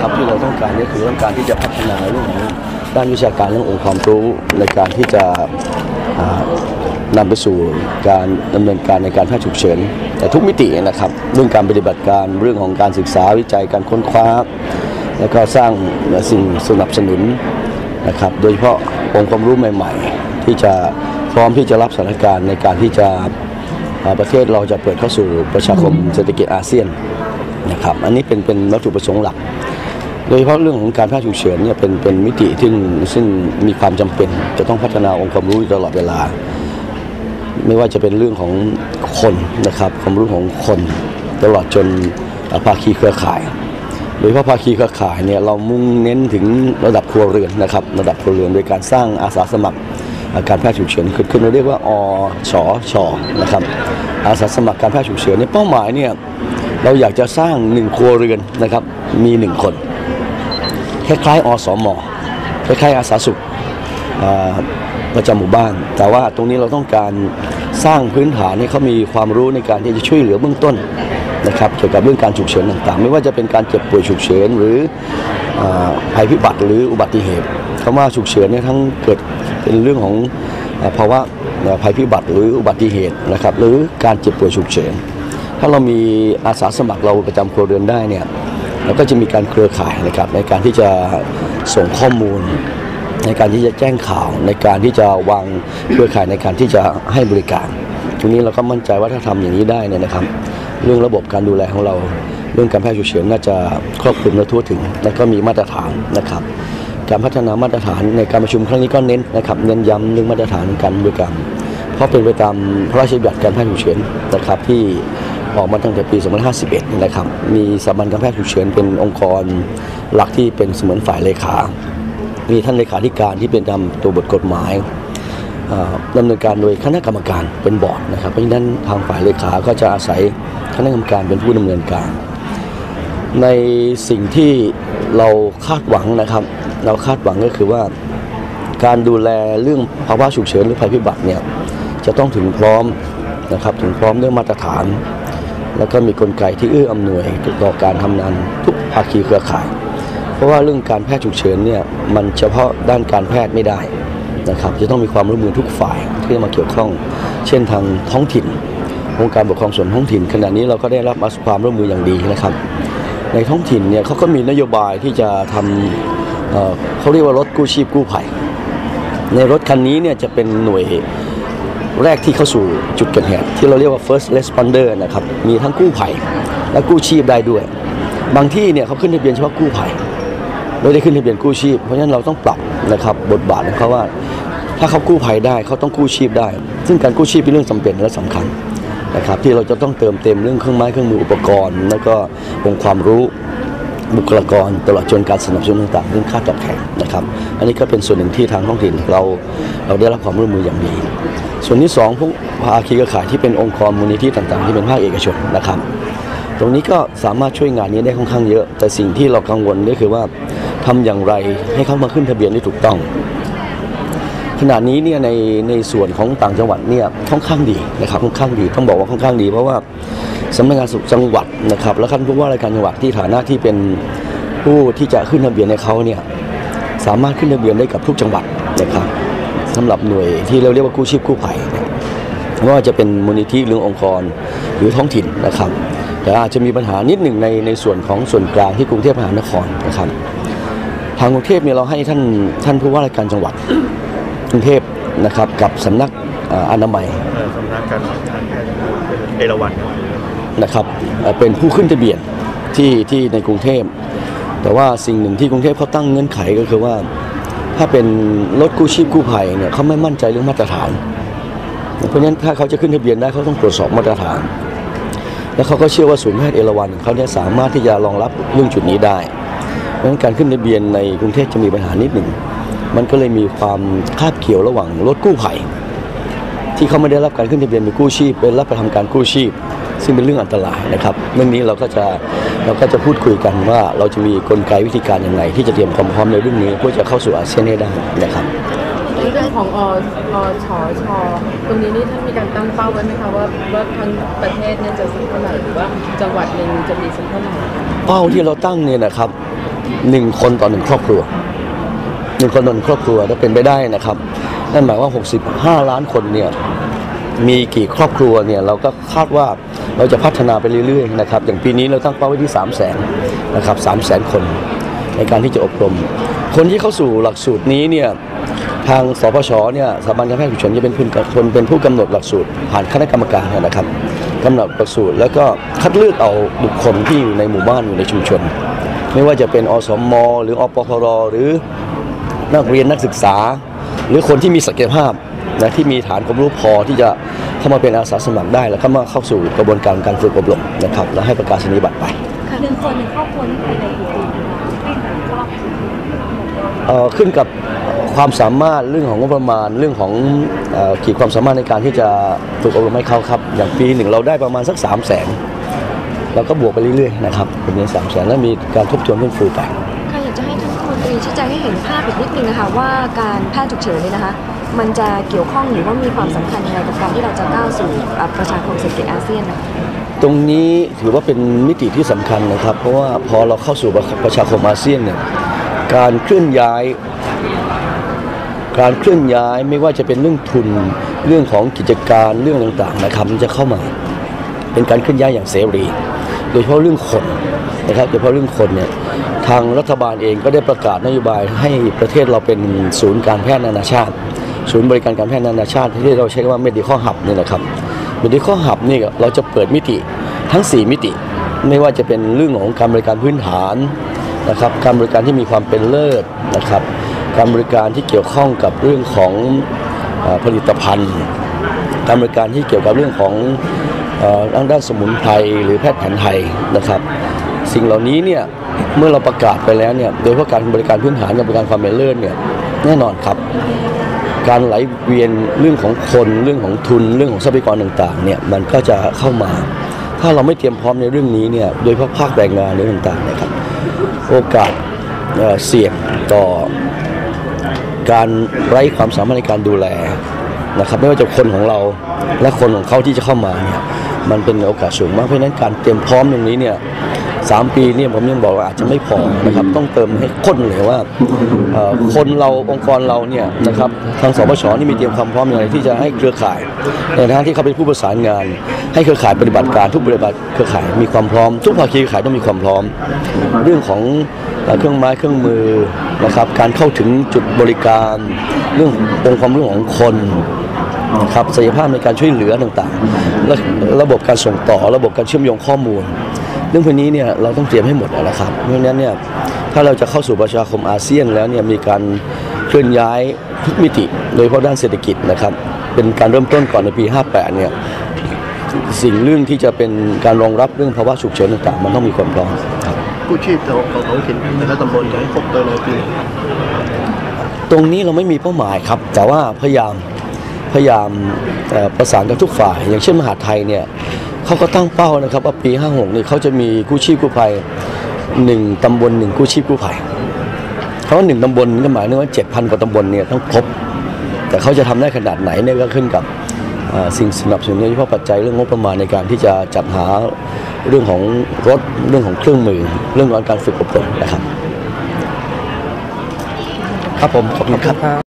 ครับที่เราต้องการก็คือต้องการที่จะพัฒนาเรื่องของด้านวิชาการเรื่ององค์ความรู้ในการที่จะอ่านำไปสู่การดำเนินการในการแพทย์ฉุกเฉิน แต่ทุกมิตินะครับเรื่องการปฏิบัติการเรื่องของการศึกษาวิจัยการค้นคว้า แล้วก็สร้างสิ่งสนับสนุนนะครับโดยเฉพาะองค์ความรู้ใหม่ ๆ ที่จะพร้อมที่จะรับสถานการณ์ในการที่จะประเทศเราจะเปิดเข้าสู่ประชาคมเศรษฐกิจอาเซียนนะครับอันนี้เป็นเป็นวัตถุประสงค์หลัก โดยเฉพาะเรื่องของการแพทย์ฉุกเฉินเนี่ยเป็นเป็นมิติที่ซึ่งมีความจำเป็น จะต้องพัฒนาองค์ความรู้ตลอดเวลา ไม่ว่าจะเป็นเรื่องของคนนะครับความรู้ของคนตลอดจนภาคีเครือข่าย โดยเฉพาะภาคีเครือข่ายเนี่ยเรามุ่งเน้นถึงระดับครัวเรือนนะครับระดับครัวเรือนโดยการสร้างอาสาสมัครการแพทย์ฉุกเฉินขึ้นขึ้นเราเรียกว่าอชชนะครับอาสาสมัครการแพทย์ฉุกเฉินเนี่ยเป้าหมายเนี่ยเราอยากจะสร้างหนึ่งครัวเรือนนะครับมีหนึ่งคน คล้ายๆอสมคล้ายๆอาสาสุขประจำหมู่บ้าน แต่ว่าตรงนี้เราต้องการสร้างพื้นฐานให้เขามีความรู้ในการที่จะช่วยเหลือเบื้องต้นนะครับเกี่ยวกับเรื่องการฉุกเฉินต่างๆ ไม่ว่าจะเป็นการเจ็บป่วยฉุกเฉินหรืออภัยพิบัติหรืออุบัติเหตุคำว่าฉุกเฉินเนี่ยทั้งเกิดเป็นเรื่องของภาวะภัยพิบัติหรืออุบัติเหตุนะครับหรือการเจ็บป่วยฉุกเฉิน ถ้าเรามีอาสาสมัครเราประจำครัวเรือนได้เนี่ย เราก็จะมีการเครือข่ายนะครับในการที่จะส่งข้อมูล ในการที่จะแจ้งข่าวในการที่จะวางเครือข่ายในการที่จะให้บริการ ตรงนี้เราก็มั่นใจว่าถ้าทำอย่างนี้ได้เนี่ยนะครับ เรื่องระบบการดูแลของเรา เรื่องการแพทย์ฉุกเฉินน่าจะครอบคลุมและทั่วถึง และก็มีมาตรฐานนะครับ การพัฒนามาตรฐานในการประชุมครั้งนี้ก็เน้นนะครับเน้นย้ำเรื่องมาตรฐานการบริการเพราะเป็นไปตามพระราชบัญญัติการแพทย์ฉุกเฉินนะครับที่ ออกมาตั้งแต่ปี 2551นะครับ มีสถาบันการแพทย์ฉุกเฉินเป็นองค์กรหลักที่เป็นเสมือนฝ่ายเลขา มีท่านเลขาธิการที่เป็นตามตัวบทกฎหมายดำเนินการโดยคณะกรรมการเป็นบอร์ดนะครับ เพราะฉะนั้นทางฝ่ายเลขา ก็จะอาศัยคณะกรรมการเป็นผู้ดำเนินการ ในสิ่งที่เราคาดหวังนะครับ เราคาดหวังก็คือว่า การดูแลเรื่องภาวะฉุกเฉินหรือภัยพิบัติเนี่ยจะต้องถึงพร้อมนะครับถึงพร้อมเรื่องมาตรฐาน แล้วก็มีกลไกที่เอื้ออำนวยต่อการทำงานทุกภาคีเครือข่าย เพราะว่าเรื่องการแพทย์ฉุกเฉินเนี่ยมันเฉพาะด้านการแพทย์ไม่ได้นะครับจะต้องมีความร่วมมือทุกฝ่ายที่มาเกี่ยวข้อง เช่นทางท้องถิ่นองค์การปกครองส่วนท้องถิ่น ขณะนี้เราก็ได้รับความร่วมมืออย่างดีนะครับ ในท้องถิ่นเนี่ยเขาก็มีนโยบายที่จะทำเเขาเรียกว่ารถกู้ชีพกู้ภัยในรถคันนี้เนี่ยจะเป็นหน่วย แรกที่เข้าสู่จุดเกิดเหตุที่เราเรียกว่า first responder นะครับมีทั้งกู้ภัยและกู้ชีพได้ด้วย บางที่เนี่ยเขาขึ้นทะเบียนเฉพาะกู้ภัยไม่ได้ขึ้นทะเบียนกู้ชีพ เพราะฉะนั้นเราต้องปรับนะครับบทบาทของเขาว่า ถ้าเขากู้ภัยได้เขาต้องกู้ชีพได้ ซึ่งการกู้ชีพเป็นเรื่องจำเป็นและสำคัญนะครับที่เราจะต้องเติมเต็มเรื่องเครื่องไม้เครื่องมืออุปกรณ์ แล้วก็องค์ความรู้บุคลากรตลอดจนการสนับสนุนต่างๆเรื่องค่าตอบแทนนะครับ อันนี้ก็เป็นส่วนหนึ่งที่ทางท้องถิ่นเราเราได้รับความร่วมมืออย่างดี ส่วนที่สองพวกภาคีเครือข่ายที่เป็นองค์กรมูลนิธิต่างๆ ที่เป็นภาคเอกชนนะครับ ตรงนี้ก็สามารถช่วยงานนี้ได้ค่อนข้างเยอะ แต่สิ่งที่เรากังวลก็คือว่าทำอย่างไรให้เขามาขึ้นทะเบียนได้ถูกต้อง ขณะนี้เนี่ยในในส่วนของต่างจังหวัดเนี่ยค่อนข้างดีนะครับค่อนข้างดีต้องบอกว่าค่อนข้างดี เพราะว่าสำนักงานสุขจังหวัดนะครับและท่านผู้ว่าราชการจังหวัดที่ฐานะที่เป็นผู้ที่จะขึ้นทะเบียนในเขาเนี่ยสามารถขึ้นทะเบียนได้กับทุกจังหวัดนะครับ สำหรับหน่วยที่เราเรียกว่ากู้ชีพกู้ภัยเนี่ยไม่ว่าจะเป็นมูลนิธิหรือองค์กรหรือท้องถิ่นนะครับแต่อาจจะมีปัญหานิดหนึ่งในในส่วนของส่วนกลางที่กรุงเทพมหานครนะครับทางกรุงเทพเนี่ยเราให้ท่านท่านผู้ว่าราชการจังหวัดกรุงเทพนะครับกับสำนักเอ่ออนามัยเอ่อสำนักการทางแพทย์เอราวัณนะครับเอ่อเป็นผู้ขึ้นทะเบียนที่ที่ในกรุงเทพ แต่ว่าสิ่งหนึ่งที่กรุงเทพเขาตั้งเงื่อนไขก็คือว่า ถ้าเป็นรถกู้ชีพกู้ภัยเนี่ยเขาไม่มั่นใจเรื่องมาตรฐาน เพราะฉะนั้นถ้าเขาจะขึ้นทะเบียนได้เขาต้องตรวจสอบมาตรฐาน แล้วเขาก็เชื่อว่าศูนย์แพทย์เอราวัณเขาเนี่ยสามารถที่จะรองรับเรื่องจุดนี้ได้เพราะฉะนั้นการขึ้นทะเบียนในกรุงเทพจะมีปัญหานิดหนึ่งมันก็เลยมีความคาบเกี่ยวระหว่างรถกู้ภัยที่เขาไม่ได้รับการขึ้นทะเบียนเป็นกู้ชีพเป็นรับไปทำการกู้ชีพ ซึ่งเป็นเรื่องอันตรายนะครับเรื่องนี้เราก็จะเราก็จะพูดคุยกันว่าเราจะมีกลไกวิธีการอย่างไรที่จะเตรียมความพร้อมในเรื่องนี้เพื่อจะเข้าสู่อาเซียนให้ได้นะครับในเรื่องของออชอชอตรงนี้นี่ท่านมีการตั้งเป้าไว้ไหมคะว่าว่าทั้งประเทศเนี่ยจะสักเท่าไหร่หรือว่าจังหวัดหนึ่งจะมีสักเท่าไหร่เป้าที่เราตั้งเนี่ยนะครับหนึ่งคนต่อหนึ่งครอบครัวหนึ่งคนต่อหนึ่งครอบครัวถ้าเป็นไปได้นะครับนั่นหมายว่า 65 ล้านคนเนี่ยมีกี่ครอบครัวเนี่ยเราก็คาดว่า เราจะพัฒนาไปเรื่อยๆนะครับอย่างปีนี้เราตั้งเป้าไว้ที่3 0 0 0 0 0นะครับ3 0 0 0 0 0คน ในการที่จะอบรม คนที่เข้าสู่หลักสูตรนี้เนี่ยทางสพชเนี่ยสถาบันการแพทย์ฉุกเฉินจะเป็นผู้คนเป็นผู้กำหนดหลักสูตร ผ่านคณะกรรมการนะครับกำหนดหลักสูตร แล้วก็คัดเลือกเอาบุคคลที่อยู่ในหมู่บ้านอยู่ในชุมชน ไม่ว่าจะเป็นอสมหรืออปพรหรือนักเรียนนักศึกษา หรือคนที่มีศักยภาพนะที่มีฐานความรู้พอที่จะ เข้ามาเป็นอาสาสมัครได้ แล้วก็มาเข้าสู่กระบวนการการฝึกอบรมนะครับแล้วให้ประกาศนียบัตรไปค่ะหนึ่งคนหนึ่งครอบครัวนี่ภายในกี่ปีคะเอ่อขึ้นกับความสามารถเรื่องของงบประมาณเรื่องของเอ่อขีดความสามารถในการที่จะฝึกอบรมให้เขาครับ อย่างปีหนึ่งเราได้ประมาณสัก3 0 0แสนเราก็บวกไปเรื่อยๆนะครับเป็นนี้สามแสนแล้วมีการทบทวนขึ้นฟูไปค่ะอยากจะให้ท่านรัฐมนตรีชี้แจงให้เห็นภาพอีกนิดนึงนะคะว่าการแพทย์ฉุกเฉินเนี่ยนะคะ มันจะเกี่ยวข้องหรือว่ามีความสำคัญยังไงกับการที่เราจะก้าวสู่ประชาคมเศรษฐกิจอาเซียนนะคะตรงนี้ถือว่าเป็นมิติที่สำคัญนะครับ เพราะว่าพอเราเข้าสู่ประชาคมอาเซียนเนี่ยการเคลื่อนย้าย การเคลื่อนย้ายไม่ว่าจะเป็นเรื่องทุนเรื่องของกิจการเรื่องต่างๆนะครับมันจะเข้ามาเป็นการเคลื่อนย้ายอย่างเสรี โดยเฉพาะเรื่องคนนะครับโดยเฉพาะเรื่องคนเนี่ยทางรัฐบาลเองก็ได้ประกาศนโยบายให้ประเทศเราเป็นศูนย์การแพทย์นานาชาติ ศูนย์บริการการแพทย์นานาชาติที่เราใช้คำว่า medical hub นี่นะครับ medical hub นี่เราจะเปิดมิติทั้ง 4 มิติ ไม่ว่าจะเป็นเรื่องของการบริการพื้นฐานนะครับ การบริการที่มีความเป็นเลิศนะครับ การบริการที่เกี่ยวข้องกับเรื่องของอผลิตภัณฑ์ การบริการที่เกี่ยวกับเรื่องของเอ่อทางด้านสมุนไพรหรือแพทย์แผนไทยนะครับ สิ่งเหล่านี้เนี่ยเมื่อเราประกาศไปแล้วเนี่ยโดยเฉพาะการบริการพื้นฐานการบริการความเป็นเลิศเนี่ยแน่นอนครับ การไหลเวียนเรื่องของคนเรื่องของทุนเรื่องของทรัพยากรต่างๆเนี่ยมันก็จะเข้ามา ถ้าเราไม่เตรียมพร้อมในเรื่องนี้เนี่ยโดยเฉพาะภาคแรงงานหรือต่างๆนะครับโอกาสเเสี่ยงต่อการไร้ความสามารถในการดูแลนะครับไม่ว่าจะคนของเราและคนของเขาที่จะเข้ามาเนี่ยมันเป็นโอกาสสูงมากเพราะฉะนั้นการเตรียมพร้อมตรงนี้เนี่ย สามปีเนี่ยผมยังบอกว่าอาจจะไม่พอนะครับต้องเติมให้ข้นเลยว่าคนเราองค์กรเราเนี่ยนะครับทางสปชนี่มีเตรียมความพร้อมอย่างไรที่จะให้เครือข่ายในฐานะที่เขาเป็นผู้ประสานงาน ให้เครือข่ายปฏิบัติการทุกปฏิบัติเครือข่ายมีความพร้อม ทุกภาคีเครือข่ายต้องมีความพร้อม เรื่องของเครื่องไม้เครื่องมือนะครับการเข้าถึงจุดบริการเรื่ององค์ความรู้ของคนนะครับศักยภาพในการช่วยเหลือต่างๆและระบบการส่งต่อระบบการเชื่อมโยงข้อมูล เรื่องพวกนี้เนี่ยเราต้องเตรียมให้หมดนะครับเพราะฉะนั้นเนี่ยถ้าเราจะเข้าสู่ประชาคมอาเซียนแล้วเนี่ยมีการเคลื่อนย้ายทุกมิติ โดยเฉพาะด้านเศรษฐกิจนะครับเป็นการเริ่มต้นก่อนในปี 58 เนี่ยสิ่งเรื่องที่จะเป็นการรองรับเรื่องภาวะฉุกเฉินต่างๆ มันต้องมีความพร้อมครับกู้ชีพของของท้องถิ่นแต่ละตำบลจะให้ครบโดยในปีตรงนี้เราไม่มีเป้าหมายครับ แต่ว่าพยายามพยายามเอ่อประสานกับทุกฝ่าย อย่างเช่นมหาดไทยเนี่ย เขาก็ตั้งเป้านะครับว่าปี 56นี่ยเขาจะมีกู้ชีพกู้ภัยหนึ่งตำบลหนึ่งกู้ชีพกู้ภัยเพราะหนึ่งตำบลก็หมายถึงว่า 7,000 กว่าตำบลเนี่ยต้องครบ แต่เขาจะทำได้ขนาดไหนเนี่ยก็ขึ้นกับสิ่งสนับสนุนโดยเฉพาะปัจจัยเรื่องงบประมาณในการที่จะจัดหาเรื่องของรถเรื่องของเครื่องมือ เรื่องของการฝึกอบรมนะครับ ครับผมขอบคุณครับ